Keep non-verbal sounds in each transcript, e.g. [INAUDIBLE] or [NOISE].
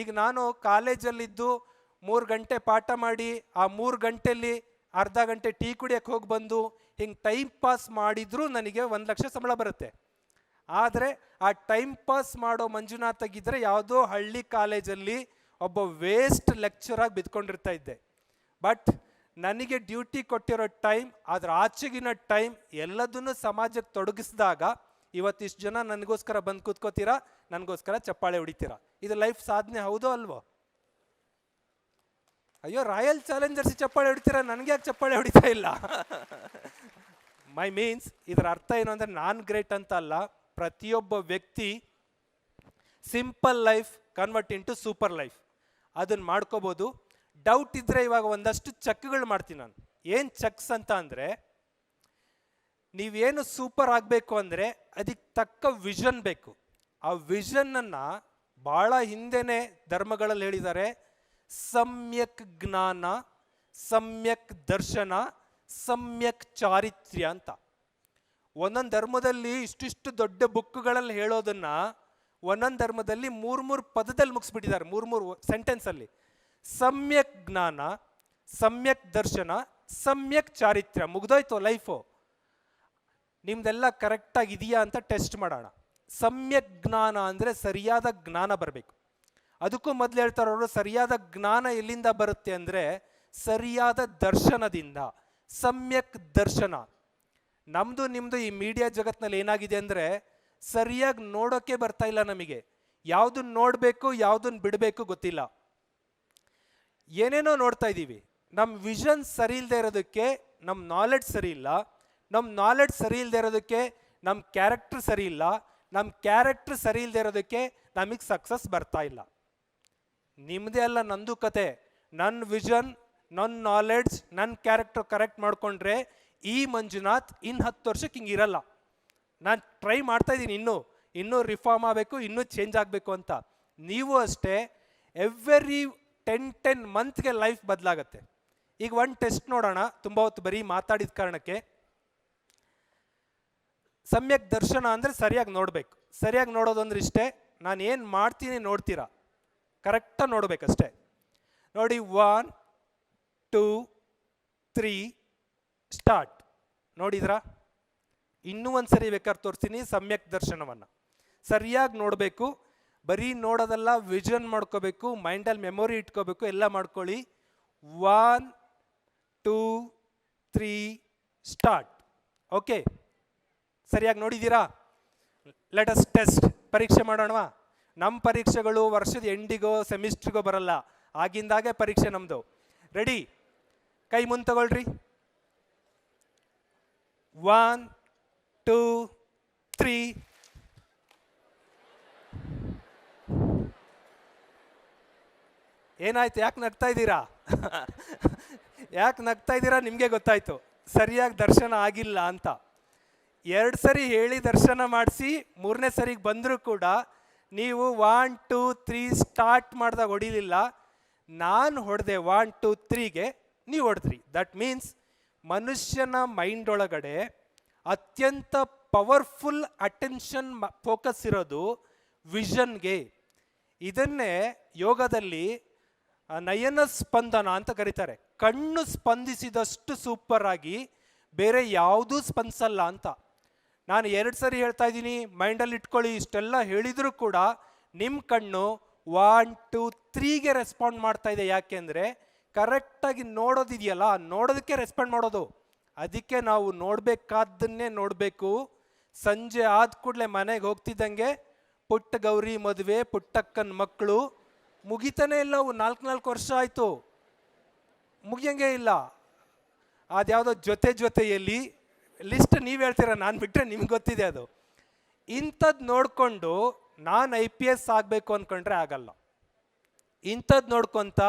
ಈಗ ನಾನು ಕಾಲೇಜಲ್ಲಿದ್ದು ಮೂರು ಗಂಟೆ ಪಾಠ ಮಾಡಿ, ಆ ಮೂರು ಗಂಟೆಯಲ್ಲಿ ಅರ್ಧ ಗಂಟೆ ಟೀ ಕುಡಿಯಕ್ಕೆ ಹೋಗಿ ಬಂದು ಹಿಂಗೆ ಟೈಮ್ ಪಾಸ್ ಮಾಡಿದರೂ ನನಗೆ ಒಂದು ಲಕ್ಷ ಸಂಬಳ ಬರುತ್ತೆ. ಆದರೆ ಆ ಟೈಮ್ ಪಾಸ್ ಮಾಡೋ ಮಂಜುನಾಥಗಿದ್ದರೆ ಯಾವುದೋ ಹಳ್ಳಿ ಕಾಲೇಜಲ್ಲಿ ಒಬ್ಬ ವೇಸ್ಟ್ ಲೆಕ್ಚರಾಗಿ ಬಿದ್ಕೊಂಡಿರ್ತಾ ಇದ್ದೆ. ಬಟ್ ನನಗೆ ಡ್ಯೂಟಿ ಕೊಟ್ಟಿರೋ ಟೈಮ್, ಅದರ ಆಚೆಗಿನ ಟೈಮ್ ಎಲ್ಲದನ್ನು ಸಮಾಜಕ್ಕೆ ತೊಡಗಿಸಿದಾಗ ಇವತ್ತಿಷ್ಟು ಜನ ನನಗೋಸ್ಕರ ಬಂದು ಕೂತ್ಕೋತೀರಾ? ನನಗೋಸ್ಕರ ಚಪ್ಪಾಳೆ ಹೊಡಿತೀರಾ? ಇದು ಲೈಫ್ ಸಾಧನೆ ಹೌದೋ ಅಲ್ವೋ? ಅಯ್ಯೋ, ರಾಯಲ್ ಚಾಲೆಂಜರ್ಸ್ ಚಪ್ಪಾಳೆ ಹೊಡಿತೀರಾ? ನನಗೆ ಯಾಕೆ ಚಪ್ಪಾಳೆ ಹೊಡಿತಾ ಇಲ್ಲ? ಮೈ ಮೀನ್ಸ್ ಇದರ ಅರ್ಥ ಏನು ಅಂದರೆ ನಾನ್ ಗ್ರೇಟ್ ಅಂತ ಅಲ್ಲ, ಪ್ರತಿಯೊಬ್ಬ ವ್ಯಕ್ತಿ simple life convert into super life. ಅದನ್ನು ಮಾಡ್ಕೋಬೋದು. ಡೌಟ್ ಇದ್ದರೆ ಇವಾಗ ಒಂದಷ್ಟು ಚಕ್ಗಳು ಮಾಡ್ತೀನಿ ನಾನು. ಏನು ಚಕ್ಸ್ ಅಂತ ಅಂದರೆ ನೀವೇನು ಸೂಪರ್ ಆಗಬೇಕು ಅಂದರೆ ಅದಕ್ಕೆ ತಕ್ಕ ವಿಷನ್ ಬೇಕು. ಆ ವಿಷನನ್ನು ಭಾಳ ಹಿಂದೆನೇ ಧರ್ಮಗಳಲ್ಲಿ ಹೇಳಿದ್ದಾರೆ. ಸಮ್ಯಕ್ ಜ್ಞಾನ, ಸಮ್ಯಕ್ ದರ್ಶನ, ಸಮ್ಯಕ್ ಚಾರಿತ್ರ್ಯ ಅಂತ. ಒಂದೊಂದು ಧರ್ಮದಲ್ಲಿ ಇಷ್ಟಿಷ್ಟು ದೊಡ್ಡ ಬುಕ್ಗಳಲ್ಲಿ ಹೇಳೋದನ್ನ ಒಂದೊಂದು ಧರ್ಮದಲ್ಲಿ ಮೂರು ಮೂರು ಪದದಲ್ಲಿ ಮುಗಿಸ್ಬಿಟ್ಟಿದ್ದಾರೆ, ಮೂರು ಮೂರು ಸೆಂಟೆನ್ಸಲ್ಲಿ ಸಮ್ಯಕ್ ಜ್ಞಾನ, ಸಮ್ಯಕ್ ದರ್ಶನ, ಸಮ್ಯಕ್ ಚಾರಿತ್ರ್ಯ. ಮುಗ್ದೋಯ್ತು ಲೈಫು ನಿಮ್ದೆಲ್ಲ ಕರೆಕ್ಟಾಗಿ ಇದೆಯಾ ಅಂತ ಟೆಸ್ಟ್ ಮಾಡೋಣ. ಸಮ್ಯಕ್ ಜ್ಞಾನ ಅಂದರೆ ಸರಿಯಾದ ಜ್ಞಾನ ಬರಬೇಕು. ಅದಕ್ಕೂ ಮೊದಲು ಹೇಳ್ತಾರವರು ಸರಿಯಾದ ಜ್ಞಾನ ಎಲ್ಲಿಂದ ಬರುತ್ತೆ ಅಂದರೆ ಸರಿಯಾದ ದರ್ಶನದಿಂದ. ಸಮ್ಯಕ್ ದರ್ಶನ. ನಮ್ಮದು ನಿಮ್ಮದು ಈ ಮೀಡಿಯಾ ಜಗತ್ನಲ್ಲಿ ಏನಾಗಿದೆ ಅಂದರೆ ಸರಿಯಾಗಿ ನೋಡೋಕ್ಕೆ ಬರ್ತಾ ಇಲ್ಲ ನಮಗೆ. ಯಾವುದನ್ನ ನೋಡಬೇಕು ಯಾವುದನ್ನ ಬಿಡಬೇಕು ಗೊತ್ತಿಲ್ಲ. ಏನೇನೋ ನೋಡ್ತಾ ಇದ್ದೀವಿ ನಮ್ಮ ವಿಷನ್ ಸರಿ ಇಲ್ಲದೆ ಇರೋದಕ್ಕೆ ನಮ್ಮ ನಾಲೆಡ್ಜ್ ಸರಿ ಇಲ್ಲ. ನಮ್ಮ ನಾಲೆಡ್ಜ್ ಸರಿ ಇಲ್ಲದೆ ಇರೋದಕ್ಕೆ ನಮ್ಮ ಕ್ಯಾರೆಕ್ಟರ್ ಸರಿ ಇಲ್ಲ ನಮ್ಮ ಕ್ಯಾರೆಕ್ಟರ್ ಸರಿ ಇಲ್ಲದೆ ಇರೋದಕ್ಕೆ ನಮಗೆ ಸಕ್ಸಸ್ ಬರ್ತಾ ಇಲ್ಲ. ನಿಮ್ಮದೇ ಅಲ್ಲ ನಂದು ಕತೆ ನನ್ನ ವಿಷನ್ ನನ್ನ ನಾಲೆಡ್ಜ್ ನನ್ನ ಕ್ಯಾರೆಕ್ಟರ್ ಕರೆಕ್ಟ್ ಮಾಡಿಕೊಂಡ್ರೆ ಈ ಮಂಜುನಾಥ್ ಇನ್ನು ಹತ್ತು ವರ್ಷಕ್ಕೆ ಹಿಂಗೆ ಇರಲ್ಲ. ನಾನು ಟ್ರೈ ಮಾಡ್ತಾ ಇದ್ದೀನಿ ಇನ್ನೂ ಇನ್ನೂ ರಿಫಾರ್ಮ್ ಆಗಬೇಕು, ಇನ್ನೂ ಚೇಂಜ್ ಆಗಬೇಕು ಅಂತ. ನೀವು ಅಷ್ಟೇ ಎವ್ರಿ ಟೆನ್ ಟೆನ್ ಮಂತ್ಗೆ ಲೈಫ್ ಬದಲಾಗತ್ತೆ. ಈಗ ಒಂದು ಟೆಸ್ಟ್ ನೋಡೋಣ, ತುಂಬ ಹೊತ್ತು ಬರೀ ಮಾತಾಡಿದ ಕಾರಣಕ್ಕೆ ಸಮ್ಯಕ್ ದರ್ಶನ ಅಂದರೆ ಸರಿಯಾಗಿ ನೋಡಬೇಕು. ಸರಿಯಾಗಿ ನೋಡೋದಂದ್ರೆ ಇಷ್ಟೇ, ನಾನು ಏನು ಮಾಡ್ತೀನಿ ನೋಡ್ತೀರಾ? ಕರೆಕ್ಟಾಗಿ ನೋಡಬೇಕಷ್ಟೇ. ನೋಡಿ, ಒನ್, ಟೂ, ತ್ರೀ, ಸ್ಟಾರ್ಟ್. ನೋಡಿದ್ರಾ? ಇನ್ನೂ ಒಂದು ಸರಿ ಬೇಕಾದ್ರೆ ತೋರಿಸ್ತೀನಿ ಸಮ್ಯಕ್ ದರ್ಶನವನ್ನು. ಸರಿಯಾಗಿ ನೋಡಬೇಕು, ಬರೀ ನೋಡೋದಲ್ಲ, ವಿಷನ್ ಮಾಡ್ಕೋಬೇಕು ಮೈಂಡಲ್ಲಿ ಮೆಮೊರಿ ಇಟ್ಕೋಬೇಕು, ಎಲ್ಲ ಮಾಡ್ಕೊಳ್ಳಿ. One, two, three, start. Okay. ಸರಿಯಾಗಿ ನೋಡಿದ್ದೀರಾ? ಅಸ್ ಟೆಸ್ಟ್ ಪರೀಕ್ಷೆ ಮಾಡೋಣವಾ? ನಮ್ಮ ಪರೀಕ್ಷೆಗಳು ವರ್ಷದ ಎಂಡಿಗೋ, ಸೆಮಿಸ್ಟ್ರಿಗೋ ಬರಲ್ಲ. ಆಗಿಂದಾಗೆ ಪರೀಕ್ಷೆ ನಮ್ಮದು ರೆಡಿ ಕೈ ಮುಂದೆ ತಗೊಳ್ರಿ ಒನ್ ಟೂ ತ್ರೀ ಏನಾಯ್ತು? ಯಾಕೆ ನಗ್ತಾ ಇದ್ದೀರಾ? [LAUGHS] ಯಾಕೆ ನಗ್ತಾ ಇದ್ದೀರಾ? ನಿಮಗೆ ಗೊತ್ತಾಯ್ತು. ಸರಿಯಾಗಿ ದರ್ಶನ ಆಗಿಲ್ಲ ಅಂತ. ಎರಡು ಸರಿ ಹೇಳಿ ದರ್ಶನ ಮಾಡಿಸಿ, ಮೂರನೇ ಸರಿಗೆ ಬಂದರೂ ಕೂಡ ನೀವು ಒನ್ ಟೂ ತ್ರೀ ಸ್ಟಾರ್ಟ್ ಮಾಡಿದಾಗ ಹೊಡಿಲಿಲ್ಲ. ನಾನು ಹೊಡೆದೆ ಒನ್ ಟೂ ತ್ರೀಗೆ ನೀವು ಹೊಡೆದ್ರಿ. ದಟ್ ಮೀನ್ಸ್ ಮನುಷ್ಯನ ಮೈಂಡ್ ಒಳಗಡೆ ಅತ್ಯಂತ ಪವರ್ಫುಲ್ ಅಟೆನ್ಷನ್ ಫೋಕಸ್ ಇರೋದು ವಿಷನ್ಗೆ ಇದನ್ನೇ ಯೋಗದಲ್ಲಿ ನಯನ ಸ್ಪಂದನ ಅಂತ ಕರೀತಾರೆ. ಕಣ್ಣು ಸ್ಪಂದಿಸಿದಷ್ಟು ಸೂಪರ್ ಆಗಿ ಬೇರೆ ಯಾವುದೂ ಸ್ಪಂದಿಸಲ್ಲ ಅಂತ. ನಾನು ಎರಡು ಸರಿ ಹೇಳ್ತಾ ಇದ್ದೀನಿ ಮೈಂಡಲ್ಲಿ ಇಟ್ಕೊಳ್ಳಿ, ಇಷ್ಟೆಲ್ಲ ಹೇಳಿದರೂ ಕೂಡ ನಿಮ್ಮ ಕಣ್ಣು ಒನ್ ಟು ತ್ರೀಗೆ ರೆಸ್ಪಾಂಡ್ ಮಾಡ್ತಾ ಇದೆ. ಯಾಕೆಂದರೆ ಕರೆಕ್ಟಾಗಿ ನೋಡೋದಿದೆಯಲ್ಲ, ನೋಡೋದಕ್ಕೆ ರೆಸ್ಪಾಂಡ್ ಮಾಡೋದು. ಅದಕ್ಕೆ ನಾವು ನೋಡಬೇಕಾದ್ದನ್ನೇ ನೋಡಬೇಕು. ಸಂಜೆ ಆದ ಕೂಡಲೇ ಮನೆಗೆ ಹೋಗ್ತಿದ್ದಂಗೆ ಪುಟ್ಟ ಗೌರಿ ಮದುವೆ, ಪುಟ್ಟಕ್ಕನ ಮಕ್ಕಳು ಮುಗಿತಾನೆ ಇಲ್ಲ ಅವು ನಾಲ್ಕು ನಾಲ್ಕು ವರ್ಷ ಆಯಿತು. ಮುಗಿಯಂಗೆ ಇಲ್ಲ. ಅದ್ಯಾವುದೋ ಜೊತೆ ಜೊತೆಯಲ್ಲಿ ಲಿಸ್ಟ್ ನೀವು ಹೇಳ್ತೀರ? ನಾನು ಬಿಟ್ಟರೆ ನಿಮ್ಗೆ ಗೊತ್ತಿದೆ ಅದು. ಇಂಥದ್ದು ನೋಡಿಕೊಂಡು ನಾನು ಐ ಪಿ ಎಸ್ ಆಗಬೇಕು ಅಂದ್ಕೊಂಡ್ರೆ ಆಗಲ್ಲ. ಇಂಥದ್ದು ನೋಡ್ಕೊಂತ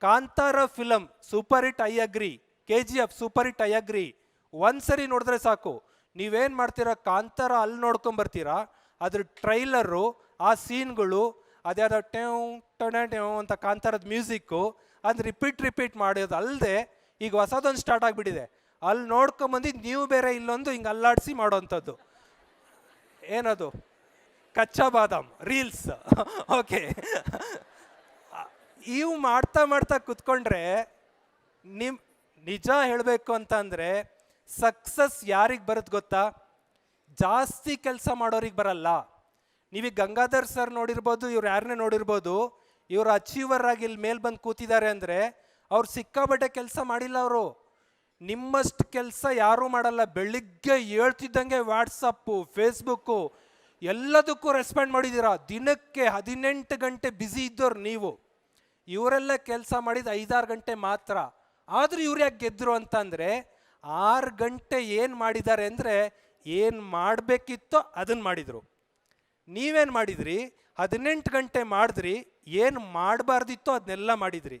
Kantara film super hit, I agree, K G F, super hit, I agree ಒಂದ್ಸರಿ ನೋಡಿದ್ರೆ ಸಾಕು. ನೀವೇನು ಮಾಡ್ತೀರಾ? ಕಾಂತಾರ ಅಲ್ಲಿ ನೋಡ್ಕೊಂಬರ್ತೀರಾ ಅದ್ರ ಟ್ರೈಲರು, ಆ ಸೀನ್ಗಳು ಅದ್ಯಾವುದೋ ಟೆವ್ ಟೊಣೆ ಟೆವ್ ಅಂತ ಕಾಂತಾರದ ಮ್ಯೂಸಿಕ್ಕು, ಅದು ರಿಪೀಟ್ ರಿಪೀಟ್ ಮಾಡೋದು ಅಲ್ಲದೆ ಈಗ ಹೊಸದೊಂದು ಸ್ಟಾರ್ಟ್ ಆಗಿಬಿಟ್ಟಿದೆ. ಅಲ್ಲಿ ನೋಡ್ಕೊಂಬಂದು ನೀವು ಬೇರೆ ಇಲ್ಲೊಂದು ಹಿಂಗೆ ಅಲ್ಲಾಡಿಸಿ ಮಾಡೋವಂಥದ್ದು ಏನದು? ಕಚ್ಚಾ ಬಾದಾಮ್, ರೀಲ್ಸ್. ಓಕೆ. ಇವು ಮಾಡ್ತಾ ಮಾಡ್ತಾ ಕುತ್ಕೊಂಡ್ರೆ ನಿಮ್, ನಿಜ ಹೇಳಬೇಕು ಅಂತಂದ್ರೆ ಸಕ್ಸಸ್ ಯಾರಿಗೆ ಬರುತ್ತೆ ಗೊತ್ತಾ? ಜಾಸ್ತಿ ಕೆಲಸ ಮಾಡೋರಿಗೆ ಬರಲ್ಲ. ನೀವೀಗ ಗಂಗಾಧರ್ ಸರ್ ನೋಡಿರ್ಬೋದು, ಇವ್ರು ಯಾರನ್ನೇ ನೋಡಿರ್ಬೋದು, ಇವರು ಅಚೀವರ್ ಆಗಿ ಇಲ್ಲಿ ಮೇಲೆ ಬಂದು ಕೂತಿದ್ದಾರೆ ಅಂದರೆ ಅವ್ರು ಸಿಕ್ಕಾಬಟ್ಟೆ ಕೆಲಸ ಮಾಡಿಲ್ಲ ಅವರು. ನಿಮ್ಮಷ್ಟು ಕೆಲಸ ಯಾರೂ ಮಾಡಲ್ಲ. ಬೆಳಿಗ್ಗೆ ಹೇಳ್ತಿದ್ದಂಗೆ ವಾಟ್ಸಪ್ಪು, ಫೇಸ್ಬುಕ್ಕು, ಎಲ್ಲದಕ್ಕೂ ರೆಸ್ಪಾಂಡ್ ಮಾಡಿದ್ದೀರಾ ದಿನಕ್ಕೆ ಹದಿನೆಂಟು ಗಂಟೆ ಬ್ಯುಸಿ ಇದ್ದವ್ರು ನೀವು. ಇವರೆಲ್ಲ ಕೆಲಸ ಮಾಡಿದ ಐದಾರು ಗಂಟೆ ಮಾತ್ರ. ಆದರೂ ಇವ್ರು ಯಾಕೆ ಗೆದ್ದರು ಅಂತಂದರೆ, ಆರು ಗಂಟೆ ಏನು ಮಾಡಿದ್ದಾರೆ ಅಂದರೆ, ಏನು ಮಾಡಬೇಕಿತ್ತೋ ಅದನ್ನು ಮಾಡಿದರು. ನೀವೇನು ಮಾಡಿದ್ರಿ? ಹದಿನೆಂಟು ಗಂಟೆ ಮಾಡಿದ್ರಿ, ಏನು ಮಾಡಬಾರ್ದಿತ್ತೋ ಅದನ್ನೆಲ್ಲ ಮಾಡಿದ್ರಿ.